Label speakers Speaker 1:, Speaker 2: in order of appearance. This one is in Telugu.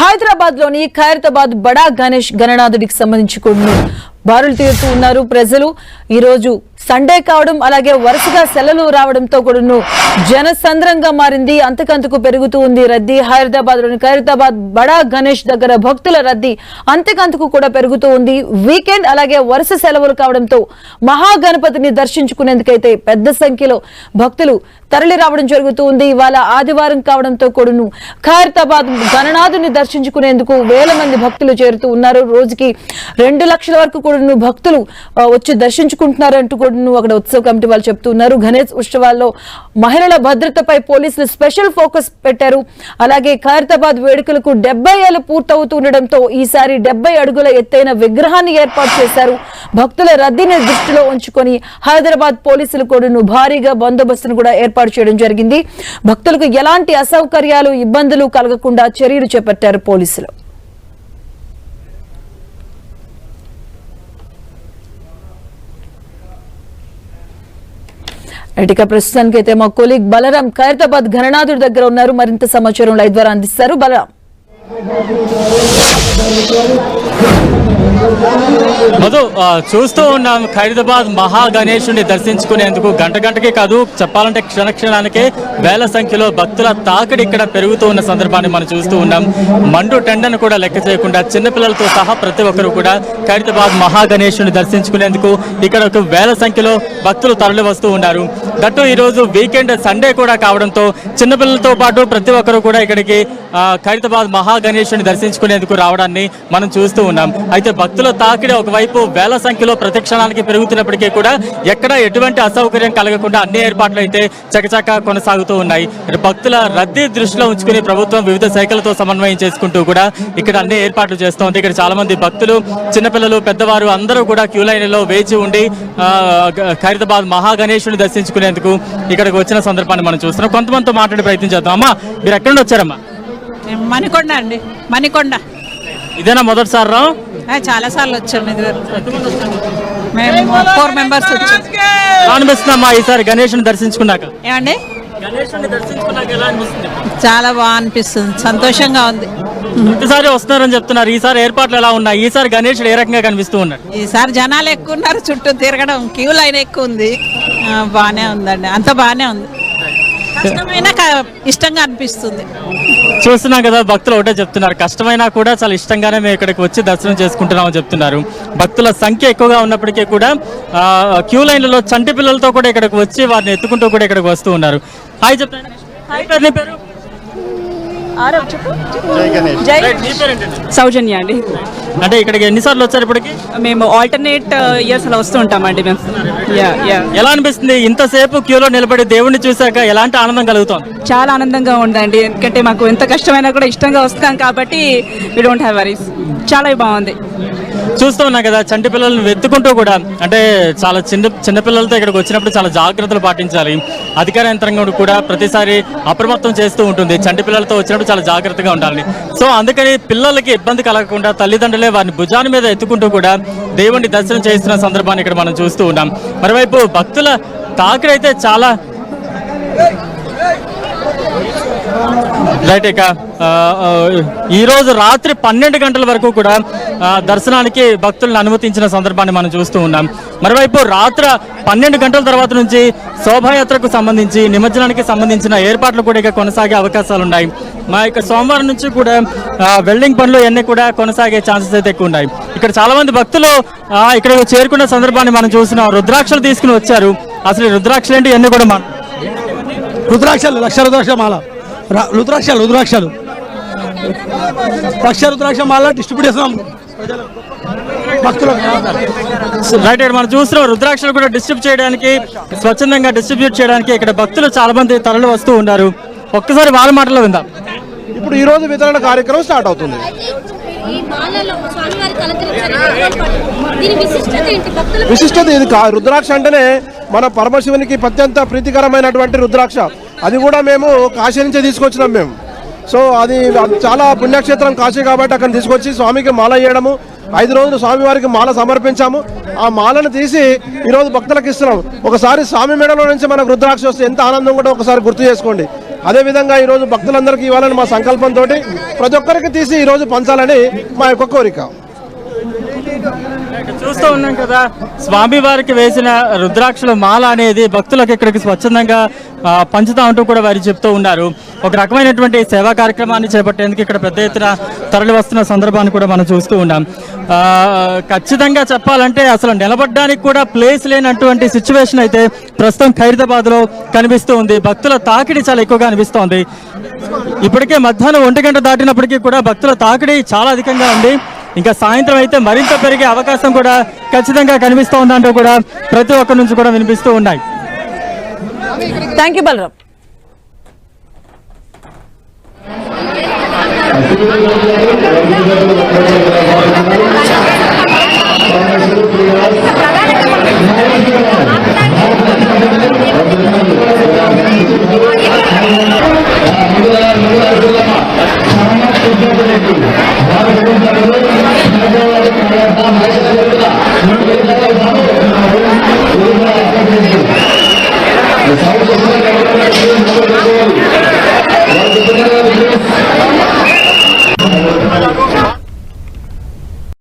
Speaker 1: హైదరాబాద్లోని ఖైరతాబాద్ బడా గణేష్ గణనాథుడికి సంబంధించి కూడా బారులు తీరుతూ ఉన్నారు ప్రజలు. ఈరోజు సండే కావడం అలాగే వరుసగా సెలవులు రావడంతో కూడాను జనసంద్రంగా మారింది. అంతకంతకు పెరుగుతూ ఉంది రద్దీ. హైదరాబాద్లోని ఖైరతాబాద్ బడా గణేష్ దగ్గర భక్తుల రద్దీ అంతకంతకు కూడా పెరుగుతూ ఉంది. వీకెండ్ అలాగే వరుస సెలవులు కావడంతో మహాగణపతిని దర్శించుకునేందుకైతే పెద్ద సంఖ్యలో భక్తులు తరలి రావడం జరుగుతూ ఉంది. ఇవాళ ఆదివారం కావడంతో కూడాను ఖైరతాబాద్ గణనాథుని దర్శించుకునేందుకు వేల మంది భక్తులు చేరుతూ ఉన్నారు. రోజుకి రెండు లక్షల వరకు కూడాను భక్తులు వచ్చి దర్శించుకుంటున్నారు అంటూ కూడాను అక్కడ ఉత్సవ కమిటీ వాళ్ళు చెప్తున్నారు గణేష్ ఉత్సవాల్లో మహిళల భద్రతపై పోలీసులు స్పెషల్ ఫోకస్ పెట్టారు. అలాగే ఖైరతాబాద్ వేడుకలకు డెబ్బై ఏళ్ళు పూర్తవుతుండటంతో ఈసారి డెబ్బై అడుగుల ఎత్తైన విగ్రహాన్ని ఏర్పాటు చేశారు. భక్తుల రద్దీని దృష్టిలో ఉంచుకొని హైదరాబాద్ పోలీసులు కూడాను భారీగా బందోబస్తును కూడా ఏర్పాటు చేయడం జరిగింది. భక్తులకు ఎలాంటి అసౌకర్యాలు ఇబ్బందులు కలగకుండా చర్యలు చేపట్టారు పోలీసులు. ఇటుక ప్రస్తుతానికి అయితే మా కొలీగ్ బలరాం ఖైరతాబాద్ ఘననాథుడి దగ్గర ఉన్నారు. మరింత సమాచారం లైవ్ ద్వారా అందిస్తారు. బలరాం.
Speaker 2: మధు చూస్తూ ఉన్నాం ఖైరదాబాద్ మహా గణేశుని దర్శించుకునేందుకు. గంట గంటకే కాదు చెప్పాలంటే క్షణ క్షణానికే వేల సంఖ్యలో భక్తుల తాకిడి ఇక్కడ పెరుగుతూ ఉన్న సందర్భాన్ని మనం చూస్తూ ఉన్నాం. మండు టెండను కూడా లెక్క చేయకుండా చిన్నపిల్లలతో సహా ప్రతి ఒక్కరు కూడా ఖైరదాబాద్ మహా గణేశుని దర్శించుకునేందుకు ఇక్కడ ఒక వేల సంఖ్యలో భక్తులు తరలి వస్తూ ఉన్నారు. దట్టు ఈరోజు వీకెండ్ సండే కూడా కావడంతో చిన్నపిల్లలతో పాటు ప్రతి ఒక్కరు కూడా ఇక్కడికి ఖైరదాబాద్ ఖైరతాబాద్ మహా గణేశుని దర్శించుకునేందుకు రావడాన్ని మనం చూస్తూ ఉన్నాం. అయితే భక్తుల తాకిడి ఒకవైపు వేల సంఖ్యలో ప్రతిక్షణానికి పెరుగుతున్నప్పటికీ కూడా ఎక్కడ ఎటువంటి అసౌకర్యం కలగకుండా అన్ని ఏర్పాట్లు అయితే చకచక కొనసాగుతూ ఉన్నాయి. భక్తుల రద్దీ దృష్టిలో ఉంచుకుని ప్రభుత్వం వివిధ శాఖలతో సమన్వయం చేసుకుంటూ కూడా ఇక్కడ అన్ని ఏర్పాట్లు చేస్తోంది. ఇక్కడ చాలా మంది భక్తులు చిన్నపిల్లలు పెద్దవారు అందరూ కూడా క్యూ లైన్లో వేచి ఉండి ఖైరదాబాద్ మహాగణేశుని మహా గణేశుని దర్శించుకునేందుకు ఇక్కడికి వచ్చిన సందర్భాన్ని మనం చూస్తున్నాం. కొంతమందితో మాట్లాడే ప్రయత్నం చేద్దాం. అమ్మా మీరు ఎక్కడి నుండి వచ్చారమ్మా?
Speaker 3: మణికొండ అండి. మణికొండ.
Speaker 2: ఇదేనా మొదటిసారి రా
Speaker 3: చాలా సార్లు వచ్చాం ఇది మేము ఫోర్ మెంబర్స్ వచ్చాం.
Speaker 2: అనిపిస్తుందమ్మా ఈసారి గణేశుని దర్శించుకున్నాక.
Speaker 3: ఏమండి? చాలా బాగా అనిపిస్తుంది. సంతోషంగా ఉంది.
Speaker 2: ప్రతిసారి వస్తున్నారని చెప్తున్నారు. ఈసారి ఏర్పాట్లు ఎలా ఉన్నాయి? ఈసారి గణేశుడు ఏ రకంగా కనిపిస్తూ ఉన్నాడు?
Speaker 3: ఈసారి జనాలు ఎక్కువ ఉన్నారు. చుట్టూ తిరగడం క్యూ లైన్ ఎక్కువ ఉంది. బాగానే ఉందండి. అంత బాగానే ఉంది. కష్టమైన ఇష్టంగా అనిపిస్తుంది.
Speaker 2: చూస్తున్నాం కదా భక్తులు ఒకటే చెప్తున్నారు. కష్టమైనా కూడా చాలా ఇష్టంగానే మేము ఇక్కడికి వచ్చి దర్శనం చేసుకుంటున్నామని చెప్తున్నారు. భక్తుల సంఖ్య ఎక్కువగా ఉన్నప్పటికీ కూడా ఆ, క్యూ లైన్లలో చంటి పిల్లలతో కూడా ఇక్కడికి వచ్చి వారిని ఎత్తుకుంటూ కూడా ఇక్కడికి వస్తూ ఉన్నారు. హాయ్ చెప్పండి హాయ్ పేరు? రైట్, నీ పేరేంటండి?
Speaker 4: సౌజన్య అండి.
Speaker 2: అంటే ఇక్కడికి ఎన్నిసార్లు వచ్చారు ఇప్పటికి?
Speaker 4: మేము ఆల్టర్నేట్ ఇయర్స్ అలా వస్తూ ఉంటామండి మేము. యా యా
Speaker 2: ఎలా అనిపిస్తుంది? ఇంతసేపు క్యూలో నిలబడి దేవుణ్ణి చూశాక ఎలాంటి ఆనందం కలుగుతోంది?
Speaker 4: చాలా ఆనందంగా ఉందండి. ఎందుకంటే మాకు ఎంత కష్టమైనా కూడా ఇష్టంగా వస్తాం కాబట్టి వీ డోంట్ హ్యావ్ వరీస్ చాలా బాగుంది.
Speaker 2: చూస్తూ ఉన్నాం కదా చంటి పిల్లల్ని వెతుకుంటూ కూడా అంటే చాలా చిన్న చిన్న పిల్లలతో ఇక్కడికి వచ్చినప్పుడు చాలా జాగ్రత్తలు పాటించాలి. అధికార యంత్రాంగం కూడా ప్రతిసారి అప్రమత్తం చేస్తూ ఉంటుంది. చంటి పిల్లలతో వచ్చినప్పుడు చాలా జాగ్రత్తగా ఉండాలి. సో అందుకని పిల్లలకి ఇబ్బంది కలగకుండా తల్లిదండ్రులే వారిని భుజాన్ని మీద ఎత్తుకుంటూ కూడా దేవుణ్ణి దర్శనం చేస్తున్న సందర్భాన్ని ఇక్కడ మనం చూస్తూ ఉన్నాం. మరోవైపు భక్తుల తాకిడి చాలా రైట్ ఇక ఈరోజు రాత్రి పన్నెండు గంటల వరకు కూడా దర్శనానికి భక్తులను అనుమతించిన సందర్భాన్ని మనం చూస్తూ ఉన్నాం. మరోవైపు రాత్రి పన్నెండు గంటల తర్వాత నుంచి శోభాయాత్రకు సంబంధించి నిమజ్జనానికి సంబంధించిన ఏర్పాట్లు కూడా ఇక కొనసాగే అవకాశాలు ఉన్నాయి. మా యొక్క సోమవారం నుంచి కూడా వెల్డింగ్ పనులు ఇవన్నీ కూడా కొనసాగే ఛాన్సెస్ అయితే ఎక్కువ ఉన్నాయి. ఇక్కడ చాలా మంది భక్తులు ఇక్కడ చేరుకున్న సందర్భాన్ని మనం చూస్తున్నాం రుద్రాక్షలు తీసుకుని వచ్చారు. అసలు రుద్రాక్షలు ఏంటి ఇవన్నీ కూడా మా
Speaker 5: రుద్రాక్షలు లక్ష రుద్రాక్ష మాల. రుద్రాక్షలు రుద్రాక్షలు. లక్ష రుద్రాక్ష మాల డిస్ట్రిబ్యూట్ చేస్తున్నాం.
Speaker 2: రైట్ మనం చూస్తున్నాం రుద్రాక్షలు కూడా డిస్ట్రిబ్యూట్ చేయడానికి స్వచ్ఛందంగా డిస్ట్రిబ్యూట్ చేయడానికి ఇక్కడ భక్తులు చాలా మంది తరలి వస్తూ ఉన్నారు. ఒక్కసారి వాళ్ళ మాటలో విందాం.
Speaker 6: ఇప్పుడు ఈ రోజు వితరణ కార్యక్రమం స్టార్ట్ అవుతుంది.
Speaker 7: ఈ మాలలో స్వామివారికి అలంకరించారు దీని విశిష్టత ఏంటి? భక్తుల
Speaker 6: విశిష్టత ఇది కా రుద్రాక్ష అంటేనే మన పరమశివునికి అత్యంత ప్రీతికరమైనటువంటి రుద్రాక్ష. అది కూడా మేము కాశీ నుంచే తీసుకొచ్చినాం మేము. సో అది చాలా పుణ్యక్షేత్రం కాశీ కాబట్టి అక్కడ తీసుకొచ్చి స్వామికి మాల వేయడము ఐదు రోజులు స్వామివారికి మాల సమర్పించాము. ఆ మాలను తీసి ఈరోజు భక్తులకు ఇస్తున్నాం. ఒకసారి స్వామి మేడలో నుంచి మనకు రుద్రాక్ష వస్తే ఎంత ఆనందం కూడా ఒకసారి గుర్తు చేసుకోండి. అదేవిధంగా ఈరోజు భక్తులందరికీ ఇవ్వాలని మా సంకల్పంతో ప్రతి ఒక్కరికి తీసి ఈరోజు పంచాలని మా యొక్క కోరిక.
Speaker 2: చూస్తూ ఉన్నాం కదా. స్వామి వారికి వేసిన రుద్రాక్షల మాల అనేది భక్తులకు ఇక్కడికి స్వచ్ఛందంగా పంచుతా ఉంటూ కూడా వారు చెప్తూ ఉన్నారు. ఒక రకమైనటువంటి సేవా కార్యక్రమాన్ని చేపట్టేందుకు ఇక్కడ పెద్ద ఎత్తున తరలి వస్తున్న సందర్భాన్ని కూడా మనం చూస్తూ ఉన్నాం. ఖచ్చితంగా చెప్పాలంటే అసలు నిలబడడానికి కూడా ప్లేస్ లేనటువంటి సిచ్యువేషన్ అయితే ప్రస్తుతం ఖైరదాబాద్లో కనిపిస్తూ ఉంది. భక్తుల తాకిడి చాలా ఎక్కువగా అనిపిస్తోంది. ఇప్పటికే మధ్యాహ్నం ఒంటి గంట దాటినప్పటికీ కూడా భక్తుల తాకిడి చాలా అధికంగా ఉంది. ఇంకా సాయంత్రం అయితే మరింత పెరిగే అవకాశం కూడా ఖచ్చితంగా కనిపిస్తూ ఉందంటూ కూడా ప్రతి ఒక్కరి నుంచి కూడా వినిపిస్తూ ఉన్నాయి.
Speaker 1: Thank you Balram